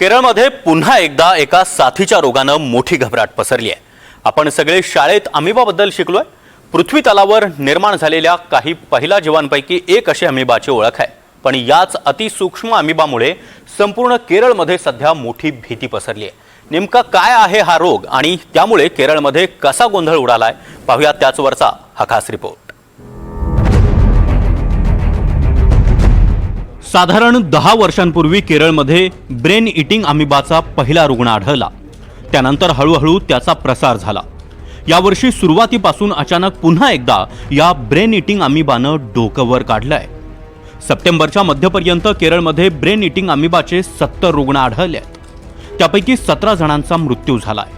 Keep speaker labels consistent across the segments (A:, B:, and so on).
A: केरळमध्ये पुन्हा एकदा एका साथीच्या रोगानं मोठी घबराट पसरली आहे. आपण सगळे शाळेत अमिबाबद्दल शिकलोय. पृथ्वी तलावर निर्माण झालेल्या काही पहिला जीवांपैकी एक अशी अमिबाची ओळख आहे. पण याच अतिसूक्ष्म अमिबामुळे संपूर्ण केरळमध्ये सध्या मोठी भीती पसरली आहे. नेमका काय आहे हा रोग आणि त्यामुळे केरळमध्ये कसा गोंधळ उडालाय? पाहूया त्याचवरचा हा खास रिपोर्ट. साधारण दहा वर्षांपूर्वी केरळमध्ये ब्रेन इटिंग अमिबाचा पहिला रुग्ण आढळला. त्यानंतर हळूहळू त्याचा प्रसार झाला. यावर्षी सुरुवातीपासून अचानक पुन्हा एकदा या ब्रेन इटिंग अमिबानं डोकं वर काढलंय. सप्टेंबरच्या मध्यपर्यंत केरळमध्ये ब्रेन इटिंग अमिबाचे सत्तर रुग्ण आढळले आहेत त्यापैकी सतरा जणांचा मृत्यू झालाय.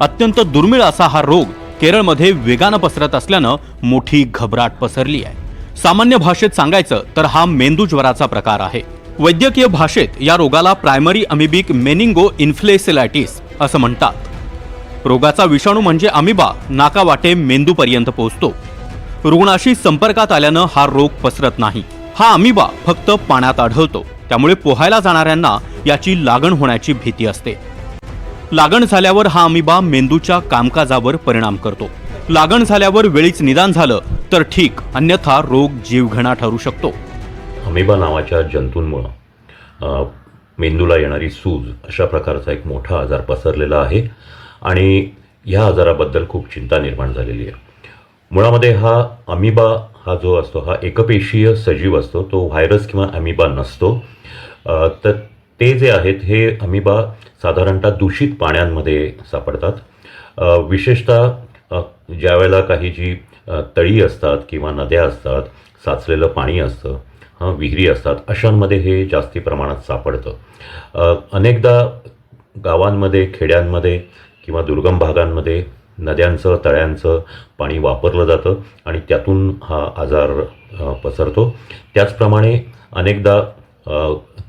A: अत्यंत दुर्मिळ असा हा रोग केरळमध्ये वेगानं पसरत असल्यानं मोठी घबराट पसरली आहे. सामान्य भाषेत सांगायचं तर हा मेंदू ज्वराचा प्रकार आहे. वैद्यकीय भाषेत या रोगाला प्रायमरी अमिबिक मेनिंगो इन्फ्लेसिलायटिस असं म्हणतात. रोगाचा विषाणू म्हणजे अमिबा नाकावाटे मेंदूपर्यंत पोहोचतो. रुग्णाशी संपर्कात आल्यानं हा रोग पसरत नाही. हा अमिबा फक्त पाण्यात आढळतो. त्यामुळे पोहायला जाणाऱ्यांना याची लागण होण्याची भीती असते. लागण झाल्यावर हा अमिबा मेंदूच्या कामकाजावर परिणाम करतो. लागण झाल्यावर वेळीच निदान झालं तर ठीक अन्यथा रोग जीवघेणा ठरू शकतो.
B: अमेबा नावाच्या जंतूंमुळं मेंदूला येणारी सूज अशा प्रकारचा एक मोठा आजार पसरलेला आहे आणि ह्या आजाराबद्दल खूप चिंता निर्माण झालेली आहे. मुळामध्ये हा अमिबा हा जो असतो हा एकपेशीय सजीव असतो तो व्हायरस किंवा अमिबा नसतो. तर ते जे आहेत हे अमिबा साधारणतः दूषित पाण्यांमध्ये सापडतात. विशेषतः ज्या ज्यावेळेला काही जी तळी असतात किंवा नद्या असतात साचलेलं पाणी असतं हां विहिरी असतात अशांमध्ये हे जास्ती प्रमाणात सापडतं. अनेकदा गावांमध्ये खेड्यांमध्ये किंवा दुर्गम भागांमध्ये नद्यांचं तळ्यांचं पाणी वापरलं जातं आणि त्यातून हा आजार पसरतो. त्याचप्रमाणे अनेकदा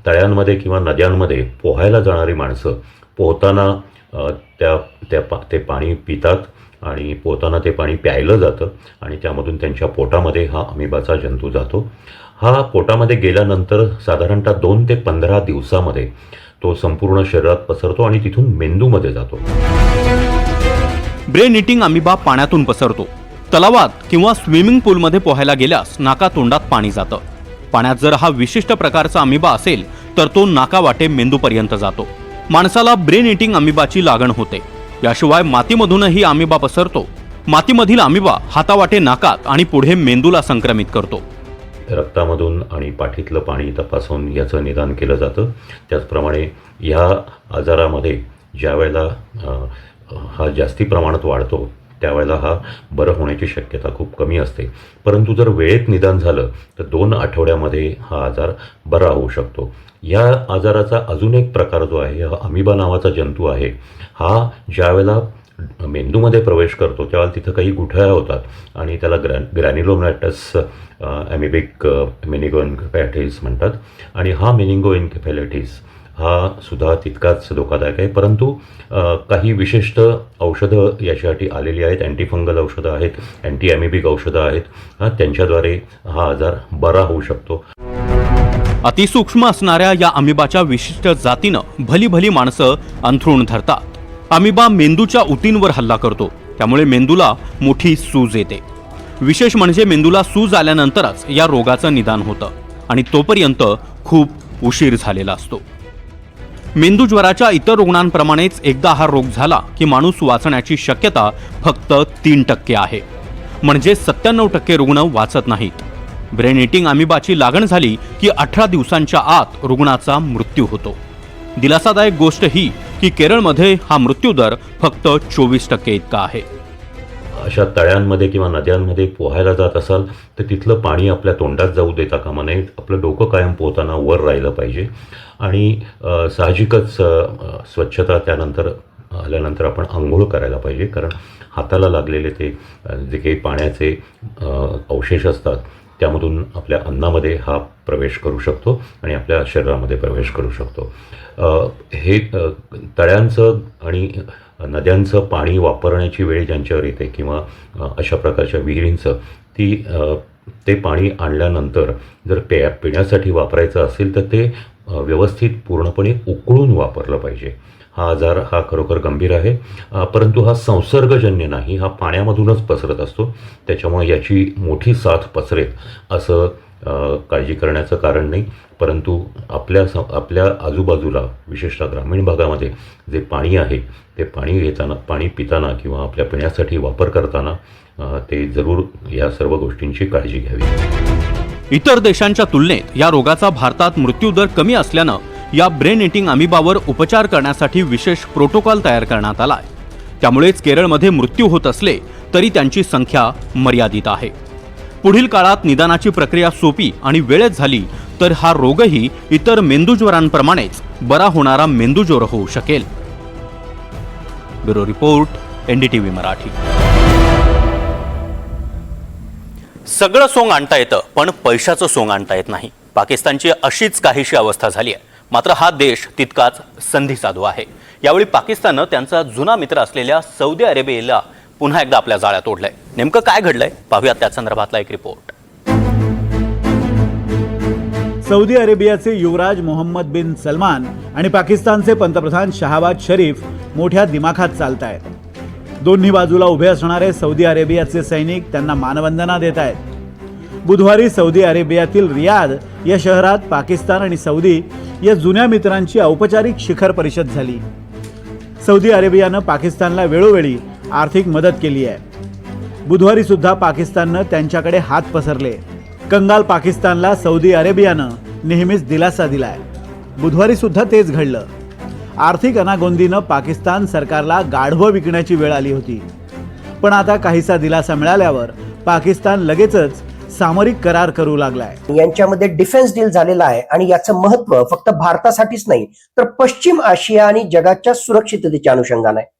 B: तळ्यांमध्ये किंवा नद्यांमध्ये पोहायला जाणारी माणसं पोहताना त्या त्या पा ते पाणी पितात आणि पोहताना ते पाणी प्यायलं जातं आणि त्यामधून त्यांच्या पोटामध्ये हा अमिबाचा जंतू जातो. हा पोटामध्ये गेल्यानंतर साधारणतः दोन ते पंधरा दिवसामध्ये तो संपूर्ण शरीरात पसरतो आणि तिथून मेंदूमध्ये जातो.
A: ब्रेन इटिंग अमिबा पाण्यातून पसरतो. तलावात किंवा स्विमिंग पूलमध्ये पोहायला गेल्यास नाका तोंडात पाणी जातं. पाण्यात जर हा विशिष्ट प्रकारचा अमिबा असेल तर तो नाकावाटे मेंदूपर्यंत जातो. माणसाला ब्रेन इटिंग अमिबाची लागण होते. याशिवाय मातीमधूनही अमिबा पसरतो. मातीमधील अमिबा हातावाटे नाकात आणि पुढे मेंदूला संक्रमित करतो.
B: रक्तामधून आणि पाठीतलं पाणी तपासून याचं निदान केलं जातं. त्याचप्रमाणे ह्या आजारामध्ये ज्या वेळेला हा जास्ती प्रमाणात वाढतो त्यावेळेला हा बरं होण्याची शक्यता खूप कमी असते. परंतु जर वेळेत निदान झालं तर दोन आठवड्यामध्ये हा आजार बरा होऊ शकतो. या आजाराचा अजून एक प्रकार जो आहे हा अमिबा नावाचा जंतू आहे. हा ज्यावेळेला मेंदूमध्ये प्रवेश करतो त्यावेळेला तिथं काही गुठळ्या होतात आणि त्याला ग्रॅ ग्रॅन्युलोमॅटस ॲमिबिक मेनिगो इन्केफॅलिटिस म्हणतात. आणि हा मेनिंगो इन्केफॅलिटिस हा सुद्धा तितकाच धोकादायक आहे. परंतु काही विशिष्ट औषधं याच्यासाठी आलेली आहेत. अँटीफंगल औषधं आहेत अँटी ॲमिबिक औषधं आहेत. त्यांच्याद्वारे हा आजार बरा होऊ शकतो.
A: अतिसूक्ष्म असणाऱ्या या अमिबाच्या विशिष्ट जातीनं भली भली माणसं अंथरूण धरतात. अमिबा मेंदूच्या उतींवर हल्ला करतो. त्यामुळे मेंदूला मोठी सूज येते. विशेष म्हणजे मेंदूला सूज आल्यानंतरच या रोगाचं निदान होतं आणि तोपर्यंत खूप उशीर झालेला असतो. मेंदू ज्वराच्या इतर रुग्णांप्रमाणेच एकदा हा रोग झाला की माणूस वाचण्याची शक्यता फक्त तीन टक्के आहे. म्हणजे सत्त्याण्णव टक्के रुग्ण वाचत नाहीत. ब्रेन इटिंग अमिबाची लागण झाली की अठरा दिवसांच्या आत रुग्णाचा मृत्यू होतो. दिलासादायक गोष्ट ही की केरळमध्ये हा मृत्यूदर फक्त चोवीस टक्के इतका आहे.
B: अशा तळ्यांमध्ये किंवा नद्यांमध्ये पोहायला जात असाल तर तिथलं पाणी आपल्या तोंडात जाऊ देता कामा नये. आपलं डोकं कायम पोहताना वर राहिलं पाहिजे. आणि साहजिकच स्वच्छता त्यानंतर आल्यानंतर आपण आंघोळ करायला पाहिजे. कारण हाताला लागलेले ते जे काही पाण्याचे अवशेष असतात त्यामधून आपल्या अन्नामध्ये हा प्रवेश करू शकतो आणि आपल्या शरीरामध्ये प्रवेश करू शकतो. हे तळ्यांचं आणि नद्यांचं पाणी वापरण्याची वेळ ज्यांच्यावर येते किंवा अशा प्रकारच्या विहिरींचं ती ते पाणी आणल्यानंतर जर पे पिण्यासाठी वापरायचं असेल तर ते व्यवस्थित पूर्णपणे उकळून वापरलं पाहिजे. हा आजार हा खरोखर गंभीर आहे. परंतु हा संसर्गजन्य नाही हा पाण्यामधूनच पसरत असतो. त्याच्यामुळे याची मोठी साथ पसरेल असं काळजी करण्याचं कारण नाही. परंतु आपल्या स आपल्या आजूबाजूला विशेषतः ग्रामीण भागामध्ये जे पाणी आहे ते पाणी घेताना पाणी पिताना किंवा आपल्या पिण्यासाठी वापर करताना ते जरूर या सर्व गोष्टींची काळजी घ्यावी.
A: इतर देशांच्या तुलनेत या रोगाचा भारतात मृत्यूदर कमी असल्यानं या ब्रेन इटिंग अमिबावर उपचार करण्यासाठी विशेष प्रोटोकॉल तयार करण्यात आलाय. त्यामुळेच केरळमध्ये मृत्यू होत असले तरी त्यांची संख्या मर्यादित आहे. पुढील काळात निदानाची प्रक्रिया सोपी आणि वेळेत झाली तर हा रोगही इतर मेंदूज्वरांप्रमाणेच बरा होणारा मेंदूज्वर होऊ शकेल. Bureau report NDTV Marathi. सगळं सोंग आणता येतं पण पैशाचं सोंग आणता येत नाही. पाकिस्तानची अशीच काहीशी अवस्था झाली आहे. मात्र हा देश तितकाच संधी साधू आहे. यावेळी पाकिस्ताननं त्यांचा जुना मित्र असलेल्या सौदी अरेबियाला पुन्हा एकदा आपल्या जाळ्यात ओढलंय. नेमकं काय घडलंय? पाहूयात त्या संदर्भातला एक रिपोर्ट
C: सौदी अरेबियाचे युवराज मोहम्मद बिन सलमान आणि पाकिस्तानचे पंतप्रधान शहाबाज शरीफ मोठ्या दिमाखात चालत आहेत दोन्ही बाजूला उभे असणारे सौदी अरेबियाचे सैनिक त्यांना मानवंदना देत आहेत बुधवारी सौदी अरेबियातील रियाद या शहरात पाकिस्तान आणि सौदी या जुन्या मित्रांची औपचारिक शिखर परिषद झाली. सौदी अरेबियानं पाकिस्तानला वेळोवेळी आर्थिक मदत केली आहे. बुधवारी सुद्धा पाकिस्ताननं त्यांच्याकडे हात पसरले. कंगाल पाकिस्तानला सौदी अरेबियानं नेहमीच दिलासा दिलाय. बुधवारी सुद्धा तेच घडलं. आर्थिक अनागोंदीनं पाकिस्तान सरकारला गाढवं विकण्याची वेळ आली होती. पण आता काहीसा दिलासा मिळाल्यावर पाकिस्तान लगेचच सामरिक करार करू लागलाय.
D: यांच्यामध्ये डिफेन्स डील झालेला आहे आणि याचं महत्त्व फक्त भारतासाठीच नाही तर पश्चिम आशिया आणि जगाच्या सुरक्षिततेच्या अनुषंगाने. आहे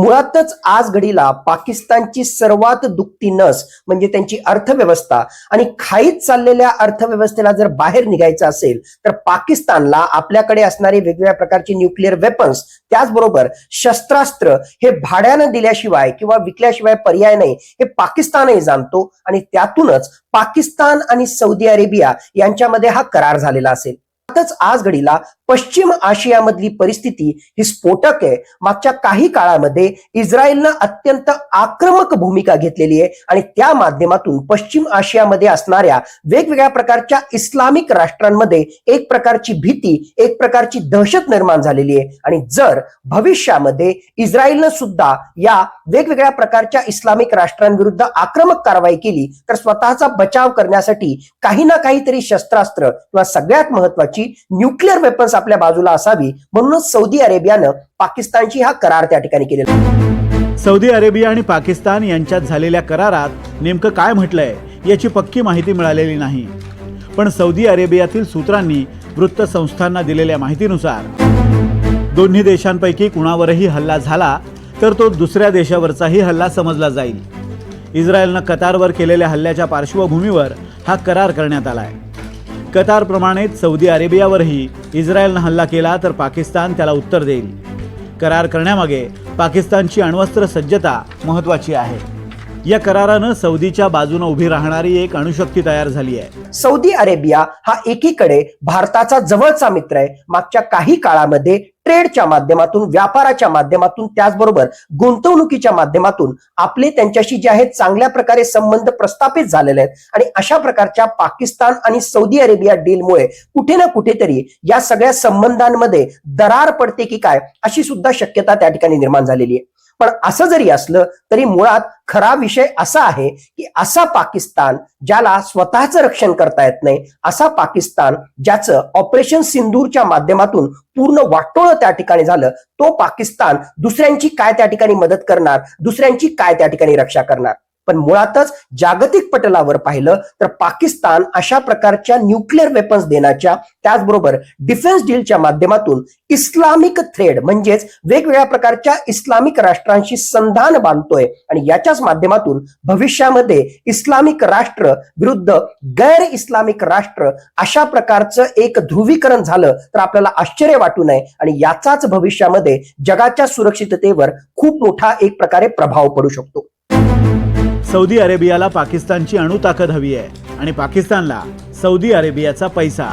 D: मुळातच आज घडीला पाकिस्तानची सर्वात दुखती नस म्हणजे त्यांची अर्थव्यवस्था. आणि खाईत चाललेल्या अर्थव्यवस्थेला जर बाहेर निघायचं असेल तर पाकिस्तानला आपल्याकडे असणारे वेगवेगळ्या प्रकारचे न्यूक्लिअर वेपन्स त्याचबरोबर शस्त्रास्त्र हे भाड्यानं दिल्याशिवाय किंवा विकल्याशिवाय पर्याय नाही हे पाकिस्तानही जाणतो. आणि त्यातूनच पाकिस्तान आणि सौदी अरेबिया यांच्यामध्ये हा करार झालेला असेल. आताच आज घडीला पश्चिम आशियामधली परिस्थिती ही स्फोटक आहे. मागच्या काही काळामध्ये इस्रायलनं अत्यंत आक्रमक भूमिका घेतलेली आहे आणि त्या माध्यमातून पश्चिम आशियामध्ये असणाऱ्या वेगवेगळ्या प्रकारच्या इस्लामिक राष्ट्रांमध्ये एक प्रकारची भीती एक प्रकारची दहशत निर्माण झालेली आहे. आणि जर भविष्यामध्ये इस्रायलनं सुद्धा या वेगवेगळ्या प्रकारच्या इस्लामिक राष्ट्रांविरुद्ध आक्रमक कारवाई केली तर स्वतःचा बचाव करण्यासाठी काही ना काहीतरी शस्त्रास्त्र किंवा सगळ्यात महत्वाची प्रकारची न्यूक्लिअर वेपन्स आपल्या बाजूला असावी म्हणूनच सौदी अरेबियानं पाकिस्तानशी हा करार त्या ठिकाणी केलेला
C: सौदी अरेबिया आणि पाकिस्तान यांच्यात झालेल्या करारात नेमकं काय म्हटलंय याची पक्की माहिती मिळालेली नाही. पण सौदी अरेबियातील सूत्रांनी वृत्तसंस्थांना दिलेल्या माहितीनुसार दोन्ही देशांपैकी कुणावरही हल्ला झाला तर तो दुसऱ्या देशावरचाही हल्ला समजला जाईल. इस्रायलनं कतारवर केलेल्या हल्ल्याच्या पार्श्वभूमीवर हा करार करण्यात आला आहे कतारप्रमाणेच सौदी अरेबियावरही इस्रायलनं हल्ला केला तर पाकिस्तान त्याला उत्तर देईल. करार करण्यामागे पाकिस्तानची अण्वस्त्र सज्जता महत्वाची आहे. या करारानं सौदीच्या बाजूने उभी राहणारी एक अणुशक्ती तयार झाली आहे.
D: सौदी अरेबिया हा एकीकडे भारताचा जवळचा मित्र आहे. मागच्या काही काळामध्ये ट्रेडच्या माध्यमातून व्यापाराच्या माध्यमातून त्याचबरोबर गुंतवणुकीच्या माध्यमातून आपले त्यांच्याशी जे आहेत चांगल्या प्रकारे संबंध प्रस्थापित झालेले आहेत. आणि अशा प्रकारच्या पाकिस्तान आणि सौदी अरेबिया डीलमुळे कुठे ना कुठेतरी या सगळ्या संबंधांमध्ये दरार पडते की काय अशी सुद्धा शक्यता त्या ठिकाणी निर्माण झालेली आहे. पण असं जरी असलं तरी मुळात खरा विषय असा आहे की असा पाकिस्तान ज्याला स्वतःचं रक्षण करता येत नाही असा पाकिस्तान ज्याचं ऑपरेशन सिंदूरच्या माध्यमातून पूर्ण वाटोळं त्या ठिकाणी झालं तो पाकिस्तान दुसऱ्यांची काय त्या ठिकाणी मदत करणार दुसऱ्यांची काय त्या ठिकाणी रक्षा करणार? पण मुळातच जागतिक पटलावर पाहिलं तर पाकिस्तान अशा प्रकारच्या न्यूक्लिअर वेपन्स देण्याच्या त्याचबरोबर डिफेन्स डीलच्या माध्यमातून इस्लामिक थ्रेड म्हणजेच वेगवेगळ्या प्रकारच्या इस्लामिक राष्ट्रांशी संधान बांधतोय आणि याच्याच माध्यमातून भविष्यामध्ये इस्लामिक राष्ट्र विरुद्ध गैर इस्लामिक राष्ट्र अशा प्रकारचं एक ध्रुवीकरण झालं तर आपल्याला आश्चर्य वाटू नये आणि याचाच भविष्यामध्ये जगाच्या सुरक्षिततेवर खूप मोठा एक प्रकारे प्रभाव पडू शकतो.
C: सौदी अरेबियाला पाकिस्तानची अणुताकद हवी आहे आणि पाकिस्तानला सौदी अरेबियाचा पैसा.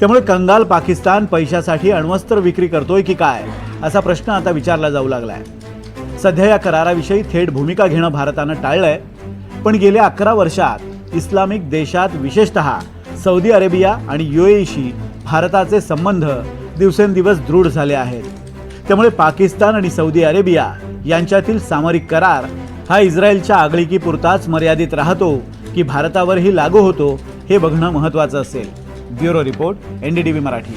C: त्यामुळे कंगाल पाकिस्तान पैशासाठी अण्वस्त्र विक्री करतोय की काय असा प्रश्न आता विचारला जाऊ लागलाय. सध्या या कराराविषयी थेट भूमिका घेणं भारतानं टाळलंय पण गेल्या अकरा वर्षात इस्लामिक देशात विशेषतः सौदी अरेबिया आणि युएईशी भारताचे संबंध दिवसेंदिवस दृढ झाले आहेत. त्यामुळे पाकिस्तान आणि सौदी अरेबिया यांच्यातील सामरिक करार हा इस्रायलच्या आगळीकीपुरताच मर्यादित राहतो की भारतावरही लागू होतो हे बघणं महत्त्वाचं असेल. Bureau report N D T V Marathi.